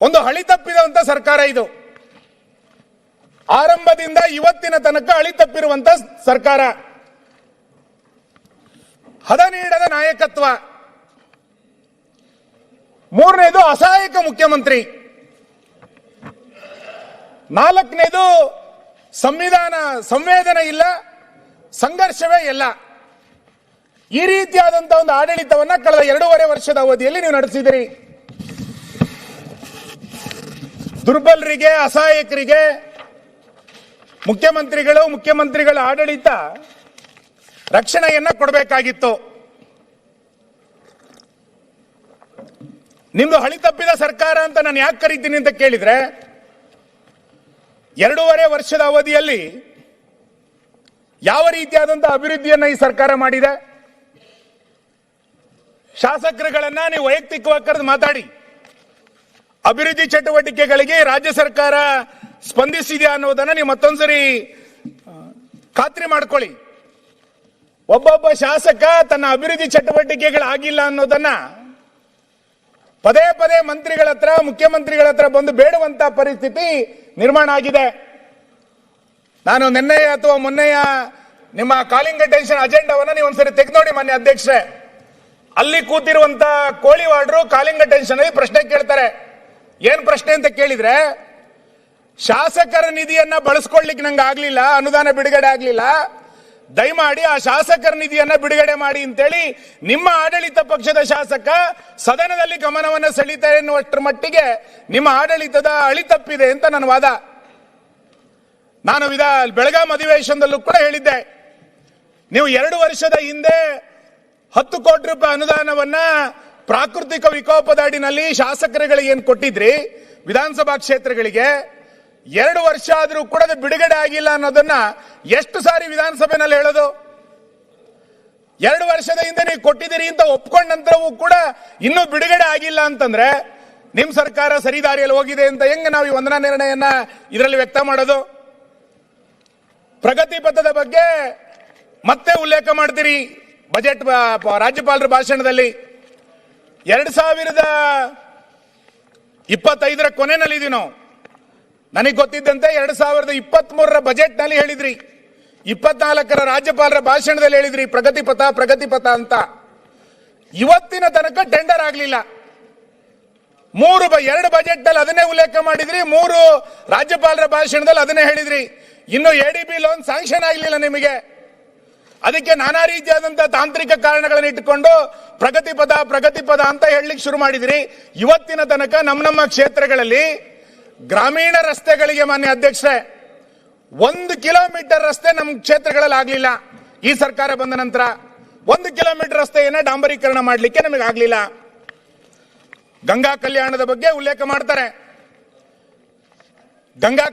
ಒಂದು ಹಳಿ ತಪ್ಪಿದಂತ ಸರ್ಕಾರ ಇದು. ಆರಂಭದಿಂದ ಇವತ್ತಿನ ತನಕ ಹಳಿ ತಪ್ಪಿರುವಂತ ಸರ್ಕಾರ. ಹದ ನೀಡದ ನಾಯಕತ್ವ. ಮೂರನೇದು ಅಸಹಾಯಕ ಮುಖ್ಯಮಂತ್ರಿ. ನಾಲ್ಕನೇದು ಸಂವಿಧಾನ, ಸಂವೇದನೆ ಇಲ್ಲ, ಸಂಘರ್ಷವೇ ಇಲ್ಲ. ಈ ರೀತಿಯಾದಂತಹ ಒಂದು ಆಡಳಿತವನ್ನ ಕಳೆದ ಎರಡೂವರೆ ವರ್ಷದ ಅವಧಿಯಲ್ಲಿ ನೀವು ನಡೆಸಿದಿರಿ. ದುರ್ಬಲರಿಗೆ, ಅಸಹಾಯಕರಿಗೆ ಮುಖ್ಯಮಂತ್ರಿಗಳು, ಮುಖ್ಯಮಂತ್ರಿಗಳ ಆಡಳಿತ ರಕ್ಷಣೆಯನ್ನ ಕೊಡಬೇಕಾಗಿತ್ತು. ನಿಮ್ದು ಹಳಿ ತಪ್ಪಿದ ಸರ್ಕಾರ ಅಂತ ನಾನು ಯಾಕೆ ಕರಿತೀನಿ ಅಂತ ಕೇಳಿದ್ರೆ, ಎರಡೂವರೆ ವರ್ಷದ ಅವಧಿಯಲ್ಲಿ ಯಾವ ರೀತಿಯಾದಂತಹ ಅಭಿವೃದ್ಧಿಯನ್ನ ಈ ಸರ್ಕಾರ ಮಾಡಿದೆ? ಶಾಸಕರುಗಳನ್ನ ನೀವು ವೈಯಕ್ತಿಕವಾಗಿ ಕರೆದು ಮಾತಾಡಿ. ಅಭಿವೃದ್ಧಿ ಚಟುವಟಿಕೆಗಳಿಗೆ ರಾಜ್ಯ ಸರ್ಕಾರ ಸ್ಪಂದಿಸಿದೆಯಾ ಅನ್ನೋದನ್ನ ನೀವು ಮತ್ತೊಂದ್ಸರಿ ಖಾತ್ರಿ ಮಾಡ್ಕೊಳ್ಳಿ. ಒಬ್ಬೊಬ್ಬ ಶಾಸಕ ತನ್ನ ಅಭಿವೃದ್ಧಿ ಚಟುವಟಿಕೆಗಳಾಗಿಲ್ಲ ಅನ್ನೋದನ್ನ ಪದೇ ಪದೇ ಮಂತ್ರಿಗಳ ಹತ್ರ, ಮುಖ್ಯಮಂತ್ರಿಗಳ ಹತ್ರ ಬಂದು ಬೇಡುವಂತ ಪರಿಸ್ಥಿತಿ ನಿರ್ಮಾಣ ಆಗಿದೆ. ನಾನು ನಿನ್ನೆಯ ಅಥವಾ ಮೊನ್ನೆಯ ನಿಮ್ಮ ಕಾಲಿಂಗ್ ಅಟೆನ್ಷನ್ ಅಜೆಂಡಾವನ್ನ ನೀವು ಒಂದ್ಸರಿ ತೆಗೆದು ನೋಡಿ ಮಾನ್ಯ ಅಧ್ಯಕ್ಷರೇ. ಅಲ್ಲಿ ಕೂತಿರುವಂತ ಕೋಳಿವಾಡ್ರು ಕಾಲಿಂಗ್ ಅಟೆನ್ಷನ್ ಅಲ್ಲಿ ಪ್ರಶ್ನೆ ಕೇಳ್ತಾರೆ. ಏನ್ ಪ್ರಶ್ನೆ ಅಂತ ಕೇಳಿದ್ರೆ, ಶಾಸಕರ ನಿಧಿಯನ್ನ ಬಳಸ್ಕೊಳ್ಲಿಕ್ಕೆ ನಂಗೆ ಆಗ್ಲಿಲ್ಲ, ಅನುದಾನ ಬಿಡುಗಡೆ ಆಗ್ಲಿಲ್ಲ. ದಯಮಾಡಿ ಆ ಶಾಸಕರ ನಿಧಿಯನ್ನ ಬಿಡುಗಡೆ ಮಾಡಿ ಅಂತೇಳಿ ನಿಮ್ಮ ಆಡಳಿತ ಪಕ್ಷದ ಶಾಸಕ ಸದನದಲ್ಲಿ ಗಮನವನ್ನು ಸೆಳೀತಾರೆ ಎನ್ನುವಷ್ಟರ ಮಟ್ಟಿಗೆ ನಿಮ್ಮ ಆಡಳಿತದ ಅಳಿತಪ್ಪಿದೆ ಅಂತ ನನ್ನ ವಾದ. ನಾನು ವಿಧ ಬೆಳಗಾಂ ಅಧಿವೇಶನದಲ್ಲೂ ಕೂಡ ಹೇಳಿದ್ದೆ. ನೀವು ಎರಡು ವರ್ಷದ ಹಿಂದೆ ಹತ್ತು ಕೋಟಿ ರೂಪಾಯಿ ಅನುದಾನವನ್ನ ಪ್ರಾಕೃತಿಕ ವಿಕೋಪದ ಅಡಿನಲ್ಲಿ ಶಾಸಕರುಗಳಿಗೆ ಏನ್ ಕೊಟ್ಟಿದ್ರಿ? ವಿಧಾನಸಭಾ ಕ್ಷೇತ್ರಗಳಿಗೆ ಎರಡು ವರ್ಷ ಆದರೂ ಕೂಡ ಅದು ಬಿಡುಗಡೆ ಆಗಿಲ್ಲ ಅನ್ನೋದನ್ನ ಎಷ್ಟು ಸಾರಿ ವಿಧಾನಸಭೆನಲ್ಲಿ ಹೇಳೋದು? ಎರಡು ವರ್ಷದ ಹಿಂದೆ ನೀವು ಕೊಟ್ಟಿದ್ದೀರಿ ಅಂತ ಒಪ್ಕೊಂಡ ನಂತರವೂ ಕೂಡ ಇನ್ನೂ ಬಿಡುಗಡೆ ಆಗಿಲ್ಲ ಅಂತಂದ್ರೆ ನಿಮ್ ಸರ್ಕಾರ ಸರಿದಾರಿಯಲ್ಲಿ ಹೋಗಿದೆ ಅಂತ ಹೆಂಗೆ ನಾವು ಈ ವಂದನಾ ನಿರ್ಣಯನ ಇದರಲ್ಲಿ ವ್ಯಕ್ತ ಮಾಡೋದು? ಪ್ರಗತಿ ಪಥದ ಬಗ್ಗೆ ಮತ್ತೆ ಉಲ್ಲೇಖ ಮಾಡ್ತೀರಿ ಬಜೆಟ್ ರಾಜ್ಯಪಾಲರ ಭಾಷಣದಲ್ಲಿ. ಎರಡ್ ಸಾವಿರದ ಇಪ್ಪತ್ತೈದರ ಕೊನೆಯಲ್ಲಿ ಇದೀವಿ ನಾವು. ನನಗೆ ಗೊತ್ತಿದ್ದಂತೆ ಎರಡ್ ಸಾವಿರದ ಇಪ್ಪತ್ತ್ ಮೂರರ ಬಜೆಟ್ನಲ್ಲಿ ಹೇಳಿದ್ರಿ. ಇಪ್ಪತ್ನಾಲ್ಕರ ರಾಜ್ಯಪಾಲರ ಭಾಷಣದಲ್ಲಿ ಹೇಳಿದ್ರಿ, ಪ್ರಗತಿ ಪಥ ಪ್ರಗತಿ ಪಥ ಅಂತ. ಇವತ್ತಿನ ತನಕ ಟೆಂಡರ್ ಆಗಲಿಲ್ಲ. ಮೂರು ಎರಡು ಬಜೆಟ್ನಲ್ಲಿ ಅದನ್ನೇ ಉಲ್ಲೇಖ ಮಾಡಿದ್ರಿ, ಮೂರು ರಾಜ್ಯಪಾಲರ ಭಾಷಣದಲ್ಲಿ ಅದನ್ನೇ ಹೇಳಿದ್ರಿ. ಇನ್ನು ಎಡಿಬಿ ಲೋನ್ ಸ್ಯಾಂಕ್ಷನ್ ಆಗಲಿಲ್ಲ ನಿಮಗೆ. ಅದಕ್ಕೆ ನಾನಾ ರೀತಿಯಾದಂತಹ ತಾಂತ್ರಿಕ ಕಾರಣಗಳನ್ನು ಇಟ್ಟುಕೊಂಡು ಪ್ರಗತಿ ಪದ ಪ್ರಗತಿ ಪದ ಅಂತ ಹೇಳಲಿಕ್ಕೆ ಶುರು ಮಾಡಿದ್ರಿ. ಇವತ್ತಿನ ತನಕ ನಮ್ಮ ನಮ್ಮ ಕ್ಷೇತ್ರಗಳಲ್ಲಿ ಗ್ರಾಮೀಣ ರಸ್ತೆಗಳಿಗೆ ಮಾನ್ಯ ಅಧ್ಯಕ್ಷರೇ, ಒಂದು ಕಿಲೋಮೀಟರ್ ರಸ್ತೆ ನಮ್ಮ ಕ್ಷೇತ್ರಗಳಲ್ಲಿ ಆಗ್ಲಿಲ್ಲ. ಈ ಸರ್ಕಾರ ಬಂದ ನಂತರ ಒಂದು ಕಿಲೋಮೀಟರ್ ರಸ್ತೆಯನ್ನ ಡಾಂಬರೀಕರಣ ಮಾಡಲಿಕ್ಕೆ ನಮಗೆ ಆಗ್ಲಿಲ್ಲ. ಗಂಗಾ ಕಲ್ಯಾಣದ ಬಗ್ಗೆ ಉಲ್ಲೇಖ ಮಾಡ್ತಾರೆ. ಗಂಗಾ